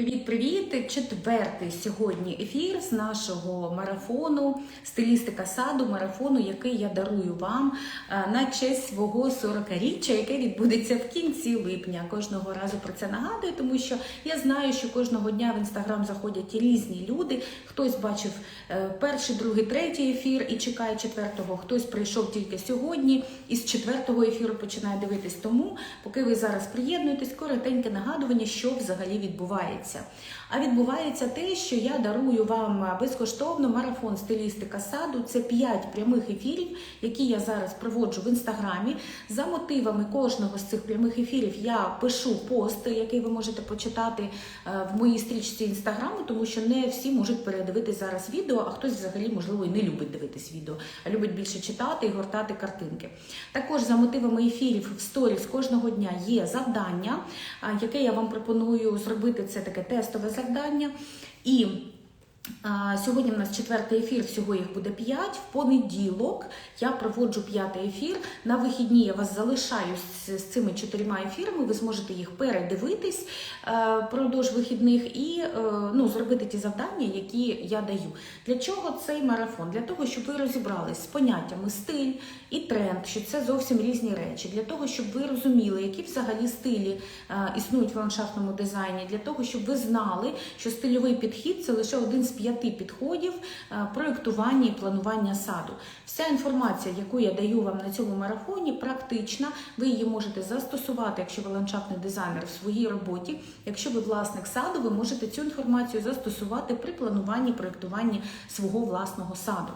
Привіт-привіт! Четвертий сьогодні ефір з нашого марафону Стилістика саду, марафону, який я дарую вам е, на честь свого 40-річчя, яке відбудеться в кінці липня. Кожного разу про це нагадую, тому що я знаю, що кожного дня в інстаграм заходять різні люди. Хтось бачив е, перший, другий, третій ефір і чекає четвертого. Хтось прийшов тільки сьогодні і з четвертого ефіру починає дивитись. Тому, поки ви зараз приєднуєтесь, коротеньке нагадування, що взагалі відбувається відбувається. А відбувається те, що я дарую вам безкоштовно марафон стилістика саду. Це 5 прямих ефірів, які я зараз проводжу в інстаграмі. За мотивами кожного з цих прямих ефірів я пишу пост, який ви можете почитати е, в моїй стрічці інстаграму, тому що не всі можуть передивитись зараз відео, а хтось взагалі, можливо, і не любить дивитись відео, а любить більше читати і гортати картинки. Також за мотивами ефірів в сторіс кожного дня є завдання, яке я вам пропоную зробити. Це таке тестове завдання. І а, Сьогодні в нас четвертий ефір, всього їх буде п'ять. В понеділок я проводжу п'ятий ефір. На вихідні я вас залишаю з, з цими чотирма ефірами. Ви зможете їх передивитись е, продовж вихідних і е, ну, зробити ті завдання, які я даю. Для чого цей марафон? Для того, щоб ви розібрались з поняттями стиль і тренд, що це зовсім різні речі. Для того, щоб ви розуміли, які взагалі стилі е, існують в ландшафтному дизайні, для того, щоб ви знали, що стильовий підхід це лише один з п'яти підходів е, проєктування і планування саду. Вся інформація, яку я даю вам на цьому марафоні, практична. Ви її можете застосувати, якщо ви ландшафтний дизайнер в своїй роботі. Якщо ви власник саду, ви можете цю інформацію застосувати при плануванні проєктуванні свого власного саду.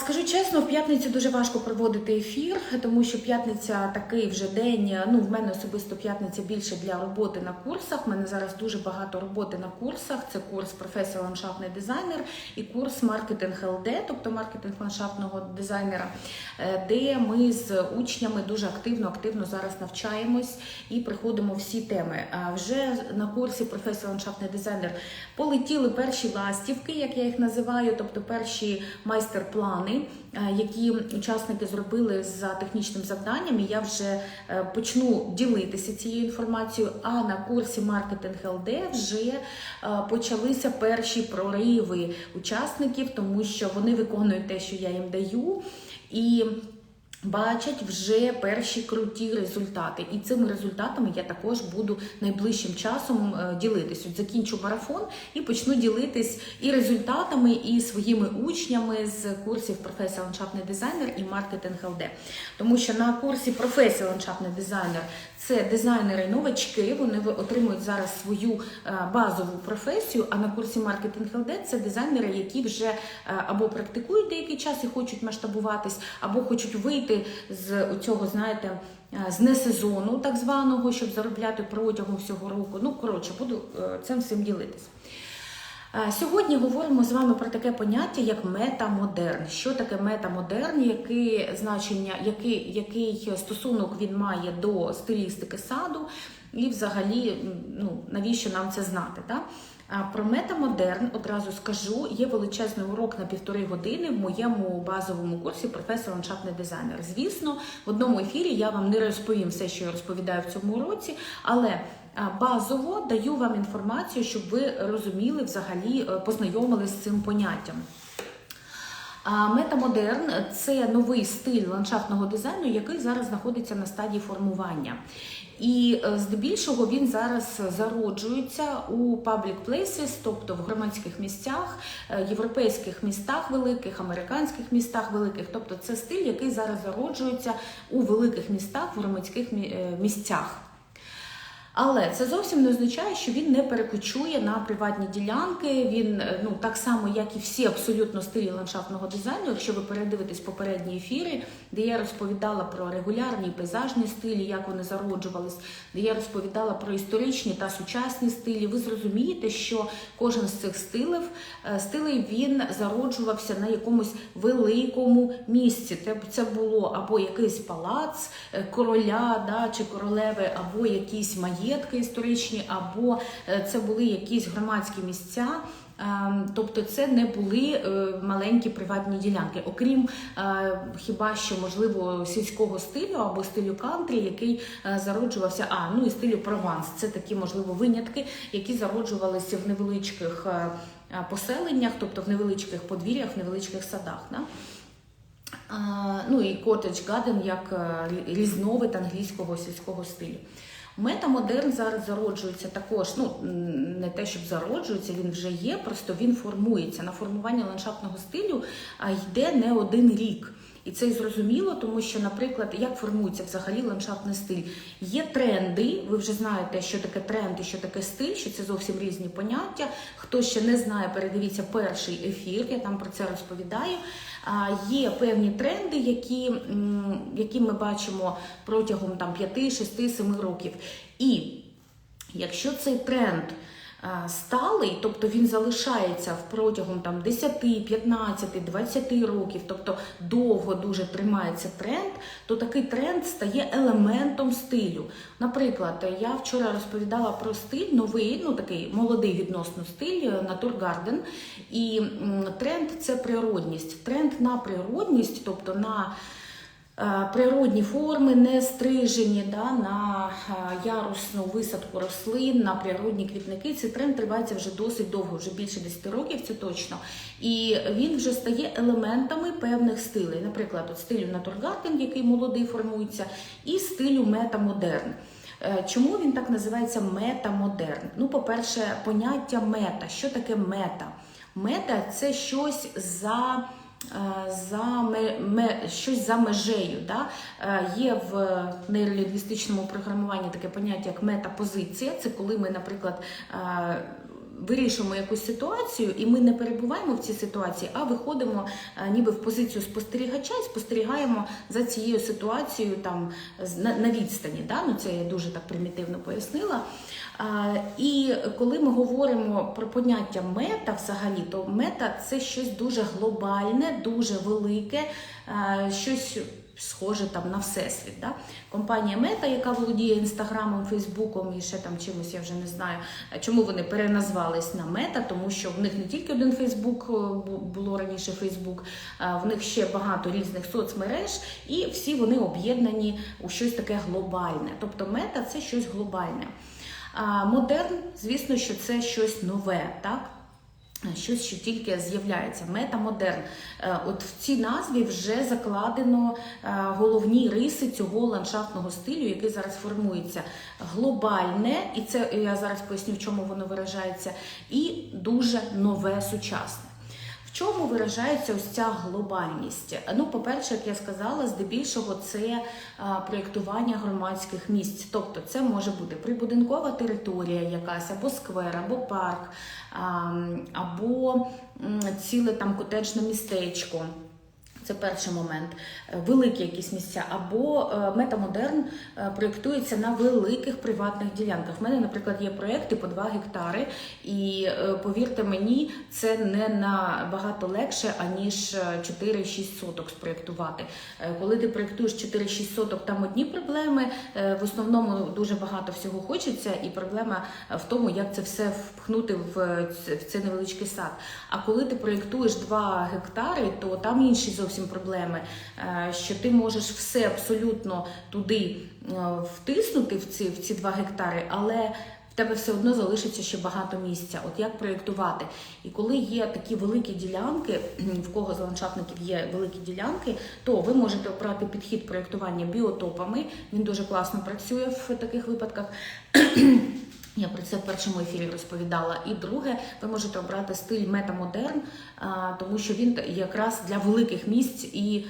Скажу чесно, в п'ятницю дуже важко проводити ефір, тому що п'ятниця такий вже день. Ну, в мене особисто п'ятниця більше для роботи на курсах. У мене зараз дуже багато роботи на курсах. Це курс професія ландшафтний дизайнер і курс маркетинг ЛД, тобто маркетинг ландшафтного дизайнера, е, де ми з учнями дуже активно, активно зараз навчаємось і приходимо всі теми. А вже на курсі професія ландшафтний дизайнер полетіли перші ластівки, як я їх називаю, тобто перші майстер плани, е, які учасники зробили за технічним завданням. І я вже е, почну ділитися цією інформацією. А на курсі маркетинг ЛД вже е, почалися перші прориви учасників, тому що вони виконують те, що я їм даю. І Бачать вже перші круті результати, і цими результатами я також буду найближчим часом е, ділитись. От закінчу марафон і почну ділитись і результатами, і своїми учнями з курсів професія ландшафтний дизайнер і маркетинг ЛД. Тому що на курсі професія ландшафтний дизайнер це дизайнери новачки. Вони отримують зараз свою е, базову професію. А на курсі маркетинг ЛД це дизайнери, які вже е, або практикують деякий час і хочуть масштабуватись, або хочуть вийти з цього, знаєте, е, з несезону так званого, щоб заробляти протягом всього року. Ну, коротше, буду е, цим всім ділитись. Е, Сьогодні говоримо з вами про таке поняття, як метамодерн. Що таке метамодерн, яке значення, який, який стосунок він має до стилістики саду, і взагалі, ну, навіщо нам це знати? Так? Про метамодерн одразу скажу, є величезний урок на півтори години в моєму базовому курсі професор ландшафтний дизайнер. Звісно, в одному ефірі я вам не розповім все, що я розповідаю в цьому уроці, але базово даю вам інформацію, щоб ви розуміли взагалі, е, познайомились з цим поняттям. Метамодерн це новий стиль ландшафтного дизайну, який зараз знаходиться на стадії формування. І е, здебільшого він зараз зароджується у public places, тобто в громадських місцях, е, європейських містах великих, американських містах великих. Тобто це стиль, який зараз зароджується у великих містах, в громадських е, місцях. Але це зовсім не означає, що він не перекочує на приватні ділянки. Він ну так само, як і всі абсолютно стилі ландшафтного дизайну. Якщо ви передивитесь попередні ефіри, де я розповідала про регулярні пейзажні стилі, як вони зароджувались, де я розповідала про історичні та сучасні стилі, ви зрозумієте, що кожен з цих стилів стилей він зароджувався на якомусь великому місці. Це було або якийсь палац короля да, чи королеви, або якийсь маєток, маєтки історичні, або е, це були якісь громадські місця. Ем, Тобто це не були е, маленькі приватні ділянки, окрім е, хіба що можливо сільського стилю або стилю кантрі, який зароджувався. А ну і стилю прованс. Це такі можливо винятки, які зароджувалися в невеличких поселеннях, тобто в невеличких подвір'ях, в невеличких садах. Да? Ну і cottage garden як різновид англійського сільського стилю. Метамодерн зараз зароджується також. Ну не те, щоб зароджується, він вже є, просто він формується. На формування ландшафтного стилю а, йде не один рік. І це зрозуміло, тому що, наприклад, як формується взагалі ландшафтний стиль? Є тренди. Ви вже знаєте, що таке тренд і що таке стиль, що це зовсім різні поняття. Хто ще не знає, передивіться перший ефір, я там про це розповідаю. Є певні тренди, які, які ми бачимо протягом там 5, 6, 7 років. І якщо цей тренд сталий, тобто він залишається протягом там 10, 15, 20 років, тобто довго дуже тримається тренд, то такий тренд стає елементом стилю. Наприклад, я вчора розповідала про стиль новий, ну такий молодий відносно стиль Натургарден. І тренд це природність. Тренд на природність, тобто на е, Природні форми не стрижені да, на е, ярусну висадку рослин, на природні квітники. Цей тренд тривається вже досить довго, вже більше 10 років, це точно. І він вже стає елементами певних стилей. Наприклад, от стилю Натургартен, який молодий формується, і стилю метамодерн. Е, Чому він так називається метамодерн? Ну, по-перше, поняття мета. Що таке мета? Мета це щось за. Е, За ме, щось за межею. Да? Е, Є в нейролінгвістичному програмуванні таке поняття, як метапозиція. Це коли ми, наприклад, е, вирішуємо якусь ситуацію, і ми не перебуваємо в цій ситуації, а виходимо е, ніби в позицію спостерігача і спостерігаємо за цією ситуацією там на, відстані. Да? Ну, це я дуже так примітивно пояснила. І коли ми говоримо про поняття мета, взагалі, то мета це щось дуже глобальне, дуже велике, е, щось. Схоже там на всесвіт. Да? Компанія Мета, яка володіє інстаграмом, Фейсбуком і ще там чимось, я вже не знаю, чому вони переназвались на Мета, тому що в них не тільки один Фейсбук е, було раніше Фейсбук, в них ще багато різних соцмереж, і всі вони об'єднані у щось таке глобальне. Тобто мета це щось глобальне. Модерн, звісно, що це щось нове, так? Щось, що тільки з'являється, метамодерн. Е, От в цій назві вже закладено е, головні риси цього ландшафтного стилю, який зараз формується. Глобальне, і це я зараз поясню, в чому воно виражається, і дуже нове сучасне. Чому виражається ось ця глобальність? Ну, по-перше, як я сказала, здебільшого це проєктування громадських місць. Тобто це може бути прибудинкова територія якась, або сквер, або парк, або ціле там котеджне містечко. Це перший момент. Е, Великі якісь місця. Або е, метамодерн е, проєктується на великих приватних ділянках. У мене, наприклад, є проєкти по 2 гектари, і повірте мені, це не набагато легше, аніж е, 4-6 соток спроєктувати. Коли ти проєктуєш 4-6 соток, там одні проблеми. В основному дуже багато всього хочеться, і проблема в тому, як це все впхнути в цей невеличкий сад. А коли ти проєктуєш 2 гектари, то там інші зовсім проблеми, е, що ти можеш все абсолютно туди е, втиснути в ці, в ці 2 гектари, але в тебе все одно залишиться ще багато місця. От як проєктувати? І коли є такі великі ділянки, в кого з ландшафтників є великі ділянки, то ви можете обрати підхід проєктування біотопами. Він дуже класно працює в таких випадках. Я про це в першому ефірі розповідала. І друге, ви можете обрати стиль метамодерн, тому що він якраз для великих місць і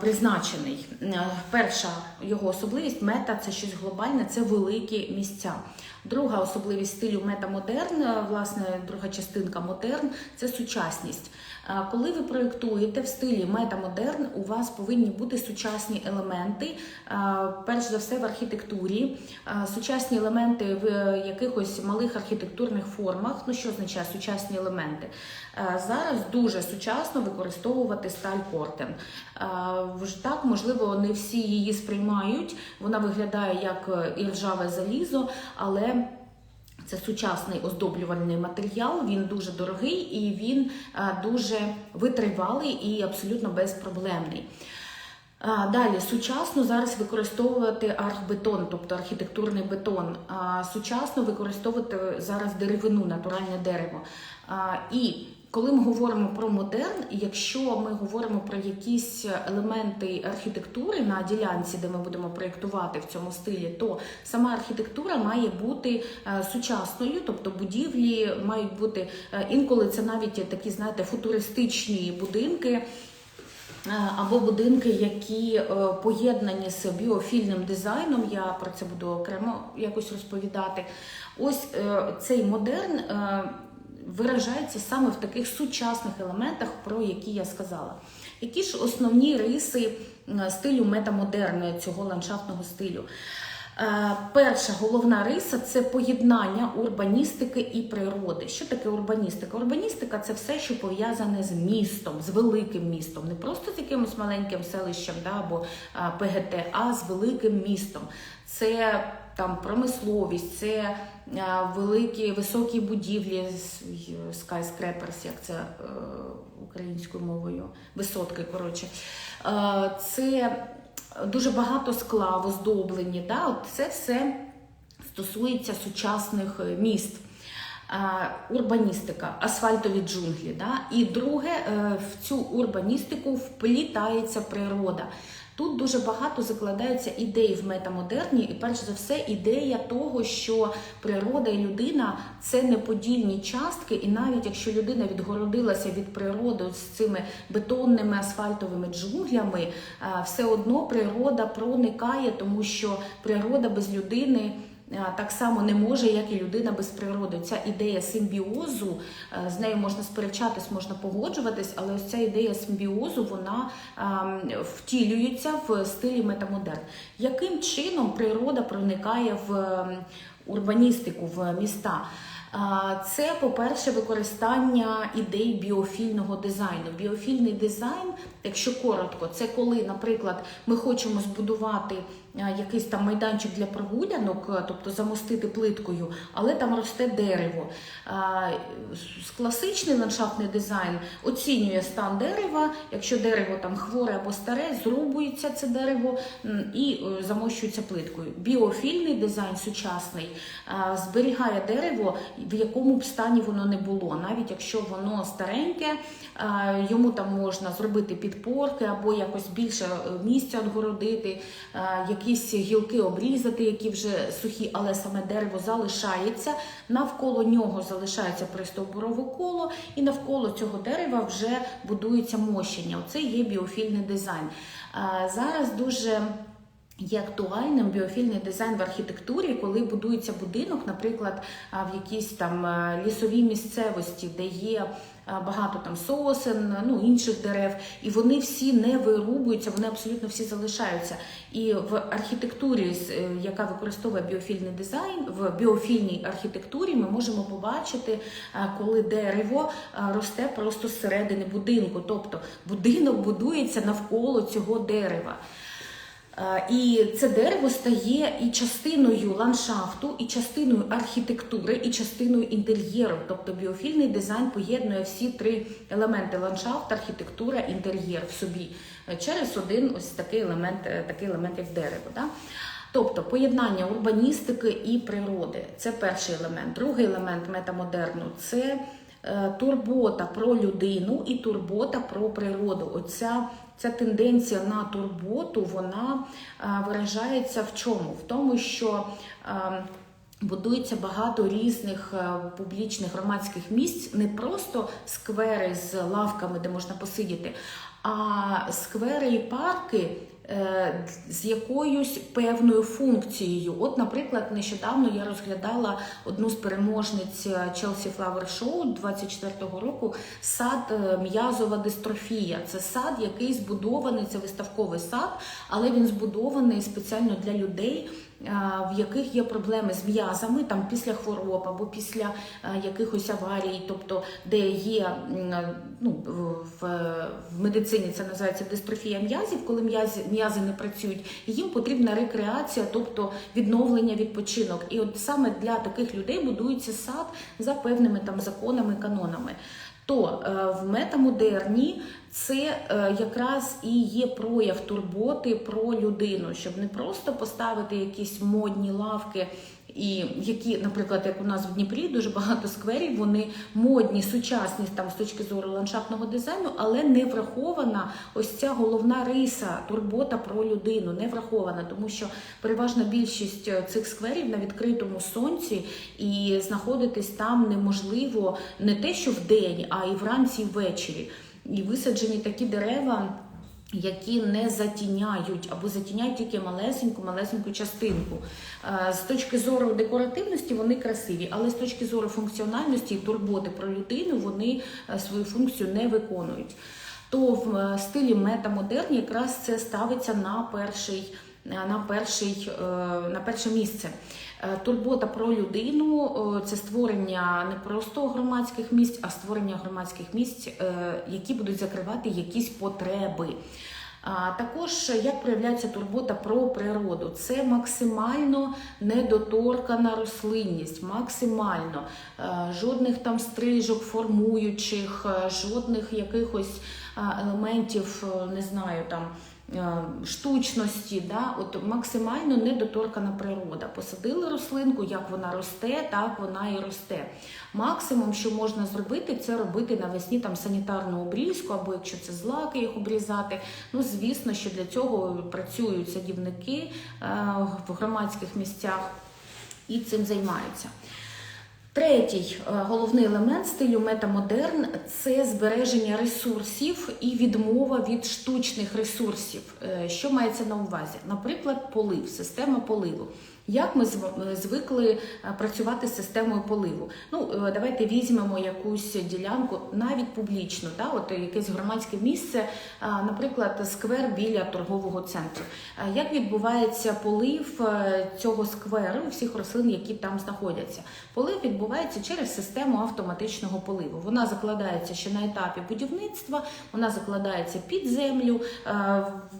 призначений. Е, Перша його особливість мета це щось глобальне, це великі місця. Друга особливість стилю метамодерн, е, власне, друга частинка модерн це сучасність. Е, Коли ви проєктуєте в стилі метамодерн, у вас повинні бути сучасні елементи, е, перш за все в архітектурі, сучасні елементи в якихось малих архітектурних формах. Ну що означає сучасні елементи? Зараз дуже сучасно використовувати сталь Кортен. Так, можливо, не всі її сприймають. Вона виглядає як іржаве залізо, але це сучасний оздоблювальний матеріал. Він дуже дорогий і він е, дуже витривалий і абсолютно безпроблемний. Далі сучасно зараз використовувати архбетон, тобто архітектурний бетон. Сучасно використовувати зараз деревину, натуральне дерево. І коли ми говоримо про модерн, якщо ми говоримо про якісь елементи архітектури на ділянці, де ми будемо проєктувати в цьому стилі, то сама архітектура має бути е, сучасною, тобто будівлі мають бути е, інколи це навіть такі, знаєте, футуристичні будинки. Е, Або будинки, які поєднані з біофільним дизайном. Я про це буду окремо якось розповідати. Ось цей модерн виражається саме в таких сучасних елементах, про які я сказала. Які ж основні риси е, стилю метамодерну, цього ландшафтного стилю? Е, Перша головна риса це поєднання урбаністики і природи. Що таке урбаністика? Урбаністика це все, що пов'язане з містом, з великим містом, не просто з якимось маленьким селищем да, або ПГТ, а з великим містом. Це там промисловість, це великі високі будівлі, skyscrapers, як це е, українською мовою, висотки. Коротше, Е, це дуже багато скла в оздобленні. Да? Це все стосується сучасних е, міст. Е, Урбаністика, асфальтові джунглі. Да? І друге, е, в цю урбаністику вплітається природа. Тут дуже багато закладається ідей в метамодерні, і перш за все ідея того, що природа і людина це неподільні частки, і навіть якщо людина відгородилася від природи з цими бетонними асфальтовими джунглями, е, все одно природа проникає, тому що природа без людини. Е, Так само не може, як і людина без природи. Ця ідея симбіозу, е, з нею можна сперечатись, можна погоджуватись, але ось ця ідея симбіозу вона ем, втілюється в стилі метамодерн. Яким чином природа проникає в ем, урбаністику, в міста? Це, по-перше, використання ідей біофільного дизайну. Біофільний дизайн, якщо коротко, це коли, наприклад, ми хочемо збудувати якийсь там майданчик для прогулянок, тобто замостити плиткою, але там росте дерево. Класичний ландшафтний дизайн оцінює стан дерева. Якщо дерево там хворе або старе, зрубується це дерево і е, замощується плиткою. Біофільний дизайн сучасний зберігає дерево, в якому б стані воно не було. Навіть якщо воно стареньке, йому там можна зробити підпорки або якось більше е, місця відгородити, якісь гілки обрізати, які вже сухі, але саме дерево залишається. Навколо нього залишається пристовбурове коло, і навколо цього дерева вже будується мощення. Оце є біофільний дизайн. Зараз дуже Є актуальним біофільний дизайн в архітектурі, коли будується будинок, наприклад, в якійсь там лісовій місцевості, де є багато там сосен, ну інших дерев, і вони всі не вирубуються, вони абсолютно всі залишаються. І в архітектурі, е, яка використовує біофільний дизайн, в біофільній архітектурі ми можемо побачити, коли дерево росте просто зсередини будинку, тобто будинок будується навколо цього дерева. Е, І це дерево стає і частиною ландшафту, і частиною архітектури, і частиною інтер'єру. Тобто біофільний дизайн поєднує всі три елементи: ландшафт, архітектура, інтер'єр в собі е, через один ось такий елемент, е, такий елемент як дерево. Да? Тобто поєднання урбаністики і природи це перший елемент. Другий елемент метамодерну це турбота про людину і турбота про природу. Оця ця тенденція на турботу вона е, виражається в чому? В тому, що е, Будується багато різних е, публічних громадських місць, не просто сквери з лавками, де можна посидіти, а сквери і парки з якоюсь певною функцією. От, наприклад, нещодавно я розглядала одну з переможниць Flower Show 24-го року сад е, м'язова дистрофія. Це сад, який збудований, це виставковий сад, але він збудований спеціально для людей. е, В яких є проблеми з м'язами там після хвороб або після е, якихось аварій, тобто де є ну, в, в медицині це називається дистрофія м'язів, коли м'язи м'язи не працюють, і їм потрібна рекреація, тобто відновлення, відпочинок. І от саме для таких людей будується сад за певними там законами, канонами. То е, в метамодерні це е, якраз і є прояв турботи про людину, щоб не просто поставити якісь модні лавки, і які, наприклад, як у нас в Дніпрі, дуже багато скверів, вони модні, сучасні там з точки зору ландшафтного дизайну, але не врахована ось ця головна риса, турбота про людину, не врахована, тому що переважна більшість е, цих скверів на відкритому сонці, і знаходитись там неможливо не те, що вдень, а і вранці, і ввечері. І висаджені такі дерева. Які не затіняють або затіняють тільки малесеньку, малесеньку частинку. Е, З точки зору декоративності вони красиві, але з точки зору функціональності і турботи про людину вони е, свою функцію не виконують. То в е, стилі метамодерн якраз це ставиться на перший, на перший, на перше місце. Е, Турбота про людину е, це створення не просто громадських місць, а створення громадських місць, е, які будуть закривати якісь потреби. Також як проявляється турбота про природу, це максимально недоторкана рослинність, максимально жодних там стрижок формуючих, жодних якихось елементів, не знаю там. Е, Штучності, да, от максимально недоторкана природа. Посадили рослинку, як вона росте, так вона і росте. Максимум, що можна зробити, це робити навесні там санітарну обрізку, або якщо це злаки, їх обрізати. Ну, звісно, що для цього працюють садівники е, в громадських місцях і цим займаються. Третій е, головний елемент стилю метамодерн це збереження ресурсів і відмова від штучних ресурсів. Е, Що мається на увазі? Наприклад, полив, система поливу. Як ми звикли е, працювати з системою поливу? Ну, е, давайте візьмемо якусь ділянку, навіть публічну, да? от якесь громадське місце, е, наприклад, сквер біля торгового центру. Як відбувається полив цього скверу, всіх рослин, які там знаходяться? Полив відбувається через систему автоматичного поливу. Вона закладається ще на етапі будівництва, вона закладається під землю,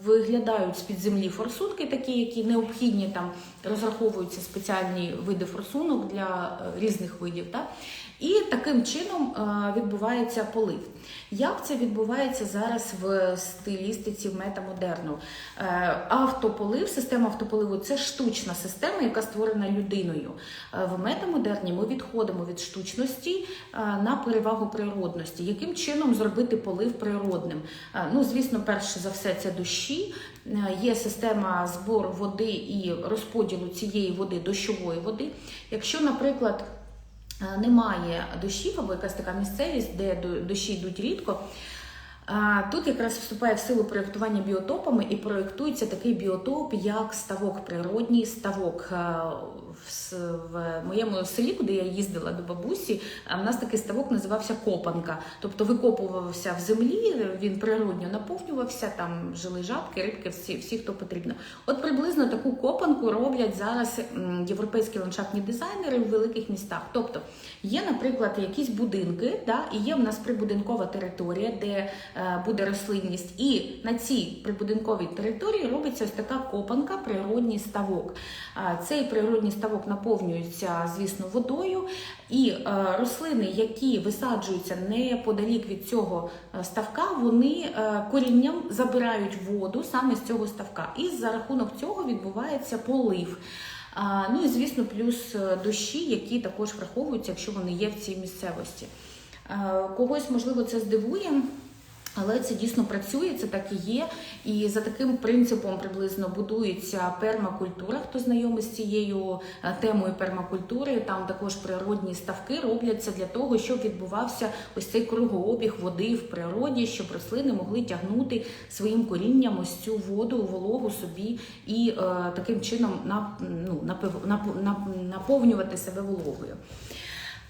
виглядають з-під землі форсунки, такі, які необхідні там розраховуються спеціальні види форсунок для е, різних видів. Так? І таким чином е, відбувається полив. Як це відбувається зараз в стилістиці в метамодерну? Е, Автополив, система автополиву це штучна система, яка створена людиною. Е, В метамодерні ми відходимо від штучності на перевагу природності. Яким чином зробити полив природним? Ну, звісно, перше за все, це дощі. Є система збору води і розподілу цієї води, дощової води. Якщо, наприклад, немає дощів або якась така місцевість, де до- дощі йдуть рідко. Тут якраз вступає в силу проєктування біотопами і проєктується такий біотоп, як ставок, природній ставок. Е, В, моєму селі, куди я їздила до бабусі, в нас такий ставок називався Копанка. Тобто викопувався в землі, він природньо наповнювався, там жили жабки, рибки, всі, всі хто потрібно. От приблизно таку копанку роблять зараз європейські ландшафтні дизайнери в великих містах. Тобто є, наприклад, якісь будинки, да, і є в нас прибудинкова територія, де е, буде рослинність, і на цій прибудинковій території робиться ось така копанка, природній ставок. Цей природній ставок наповнюється, звісно, водою, і е, рослини, які висаджуються неподалік від цього е, ставка, вони е, корінням забирають воду саме з цього ставка. І за рахунок цього відбувається полив. Ну і звісно, плюс е, дощі, які також враховуються, якщо вони є в цій місцевості. Е, Когось, можливо, це здивує. Але це дійсно працює, це так і є. І за таким принципом приблизно будується пермакультура. Хто знайомий з цією е, темою пермакультури, там також природні ставки робляться для того, щоб відбувався ось цей кругообіг води в природі, щоб рослини могли тягнути своїм корінням ось цю воду, вологу собі і е, таким чином на, ну, наповнювати себе вологою.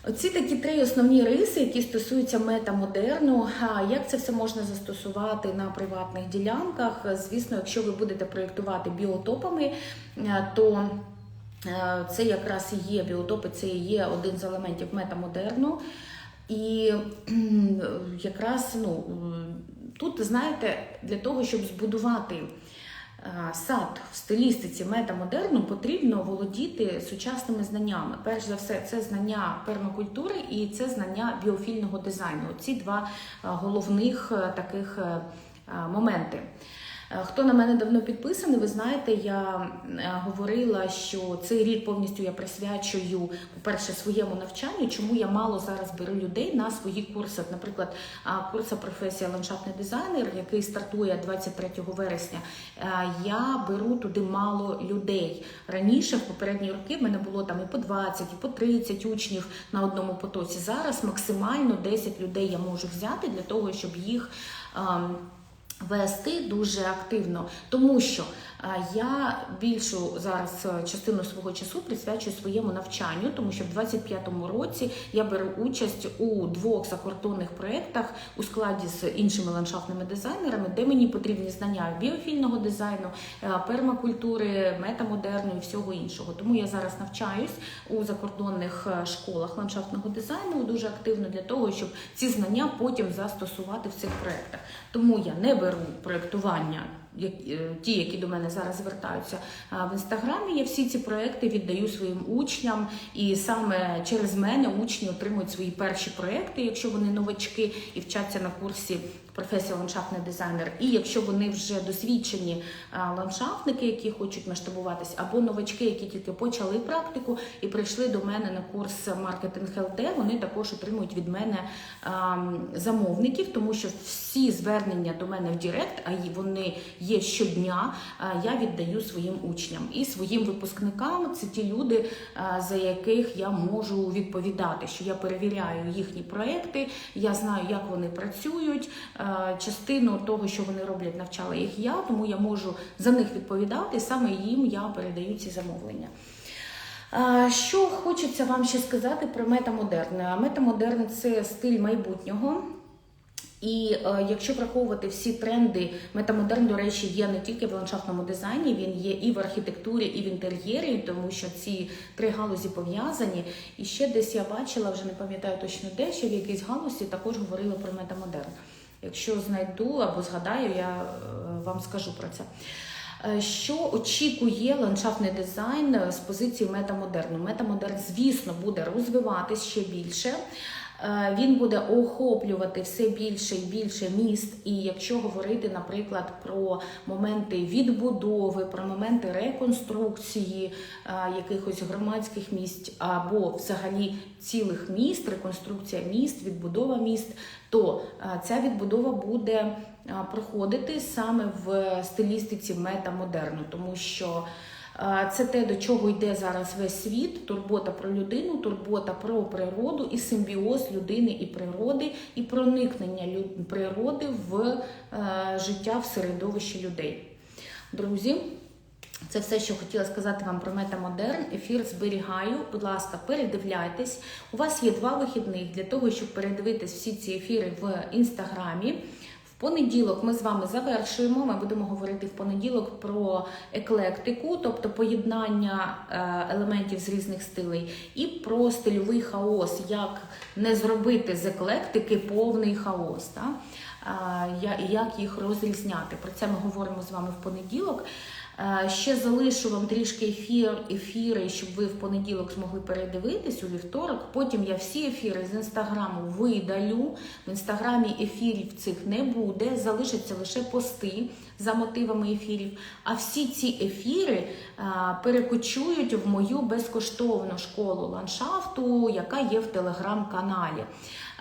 Оці такі три основні риси, які стосуються метамодерну. Як це все можна застосувати на приватних ділянках? Звісно, якщо ви будете проєктувати біотопами, е, то е, це якраз і є біотопи, це і є один з елементів метамодерну. І якраз ну, тут, знаєте, для того, щоб збудувати сад в стилістиці метамодерну, потрібно володіти сучасними знаннями. Перш за все, це знання пермакультури і це знання біофільного дизайну. Ці два е, головних е, таких е, е, моменти. Е, Хто на мене давно підписаний, ви знаєте, я е, говорила, що цей рік повністю я присвячую, по-перше, своєму навчанню, чому я мало зараз беру людей на свої курси. Наприклад, курса професія ландшафтний дизайнер, який стартує 23 вересня. е, Я беру туди мало людей. Раніше, в попередні роки, в мене було там і по 20, і по 30 учнів на одному потоці. Зараз максимально 10 людей я можу взяти для того, щоб їх. Вести дуже активно, тому що я більшу зараз е, частину свого часу присвячую своєму навчанню, тому що в 25-му році я беру участь у двох закордонних проєктах у складі з іншими ландшафтними дизайнерами, де мені потрібні знання біофільного дизайну, е, пермакультури, метамодерну і всього іншого. Тому я зараз навчаюсь у закордонних е, школах ландшафтного дизайну дуже активно для того, щоб ці знання потім застосувати в цих проєктах. Тому я не беру проєктування. Е, Ті, які до мене зараз звертаються. В інстаграмі, я всі ці проекти віддаю своїм учням, і саме через мене учні отримують свої перші проекти, якщо вони новачки і вчаться на курсі професія ландшафтний дизайнер. І якщо вони вже досвідчені ландшафтники, які хочуть масштабуватись, або новачки, які тільки почали практику і прийшли до мене на курс маркетинг ЛТ, вони також отримують від мене замовників, тому що всі звернення до мене в Директ, а вони є щодня, я віддаю своїм учням і своїм випускникам. Це ті люди, за яких я можу відповідати, що я перевіряю їхні проекти, я знаю, як вони працюють. Е, Частину того, що вони роблять, навчала їх я, тому я можу за них відповідати. Саме їм я передаю ці замовлення. Е, Що хочеться вам ще сказати про метамодерн? Метамодерн це стиль майбутнього. І е, якщо враховувати всі тренди, метамодерн, до речі, є не тільки в ландшафтному дизайні, він є і в архітектурі, і в інтер'єрі, тому що ці три галузі пов'язані. І ще десь я бачила, вже не пам'ятаю точно де, що в якійсь галузі також говорили про метамодерн. Якщо знайду або згадаю, я е, вам скажу про це. Е, Що очікує ландшафтний дизайн е, з позиції метамодерну? Метамодерн, звісно, буде розвиватись ще більше. Е, Він буде охоплювати все більше і більше міст. І якщо говорити, наприклад, про моменти відбудови, про моменти реконструкції е, якихось громадських місць або взагалі цілих міст, реконструкція міст, відбудова міст, то е, ця відбудова буде проходити саме в стилістиці метамодерну, тому що це те, до чого йде зараз весь світ: турбота про людину, турбота про природу і симбіоз людини і природи, і проникнення природи в е, життя в середовищі людей. Друзі, це все, що хотіла сказати вам про метамодерн. Ефір зберігаю. Будь ласка, передивляйтесь. У вас є два вихідних для того, щоб передивитись всі ці ефіри в інстаграмі. Понеділок ми з вами завершуємо. Ми будемо говорити в понеділок про еклектику, тобто поєднання е, елементів з різних стилей, і про стильовий хаос, як не зробити з еклектики повний хаос. Та? А, я- і як їх розрізняти. Про це ми говоримо з вами в понеділок. Е, Ще залишу вам трішки ефір, ефіри, щоб ви в понеділок змогли передивитись у вівторок. Потім я всі ефіри з інстаграму видалю. В інстаграмі ефірів цих не буде, залишаться лише пости за мотивами ефірів. А всі ці ефіри е, перекочують в мою безкоштовну школу ландшафту, яка є в телеграм-каналі.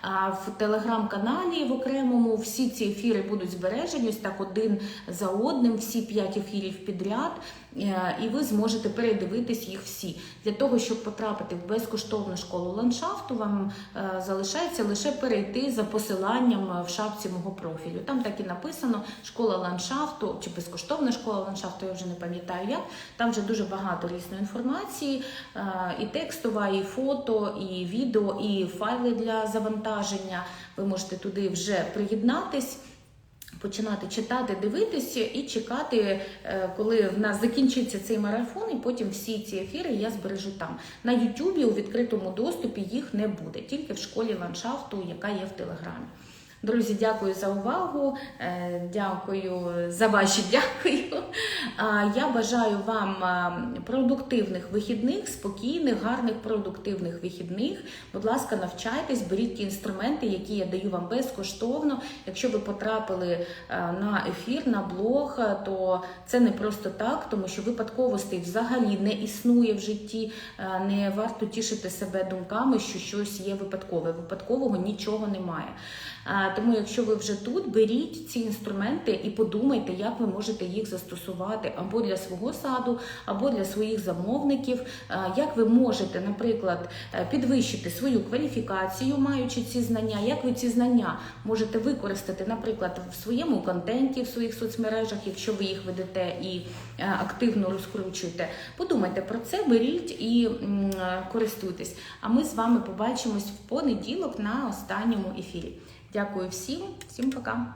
В телеграм-каналі в окремому всі ці ефіри будуть збережені ось так один за одним, всі п'ять ефірів підряд. Е, І ви зможете передивитись їх всі. Для того, щоб потрапити в безкоштовну школу ландшафту, вам е, залишається лише перейти за посиланням е, в шапці мого профілю. Там так і написано школа ландшафту чи безкоштовна школа ландшафту, я вже не пам'ятаю як. Там вже дуже багато різної інформації, і текстова, і фото, і відео, і файли для завантаження. Ви можете туди вже приєднатись. Починати читати, дивитися і чекати, е, коли в нас закінчиться цей марафон, і потім всі ці ефіри я збережу там. На Ютубі у відкритому доступі їх не буде, тільки в школі ландшафту, яка є в Телеграмі. Друзі, дякую за увагу. е, Дякую за ваші дякую. Я бажаю вам продуктивних вихідних, спокійних, гарних продуктивних вихідних. Будь ласка, навчайтесь, беріть ті інструменти, які я даю вам безкоштовно. Якщо ви потрапили е, на ефір, на блог, е, то це не просто так, тому що випадковостей взагалі не існує в житті. Не варто тішити себе думками, що щось є випадкове. Випадкового нічого немає. Тому, якщо ви вже тут, беріть ці інструменти і подумайте, як ви можете їх застосувати або для свого саду, або для своїх замовників. Як ви можете, наприклад, е, підвищити свою кваліфікацію, маючи ці знання, як ви ці знання можете використати, наприклад, в своєму контенті, в своїх соцмережах, якщо ви їх ведете і е, активно розкручуєте. Подумайте про це, беріть і е, користуйтесь. А ми з вами побачимось в понеділок на останньому ефірі. Дякую всім, всім пока.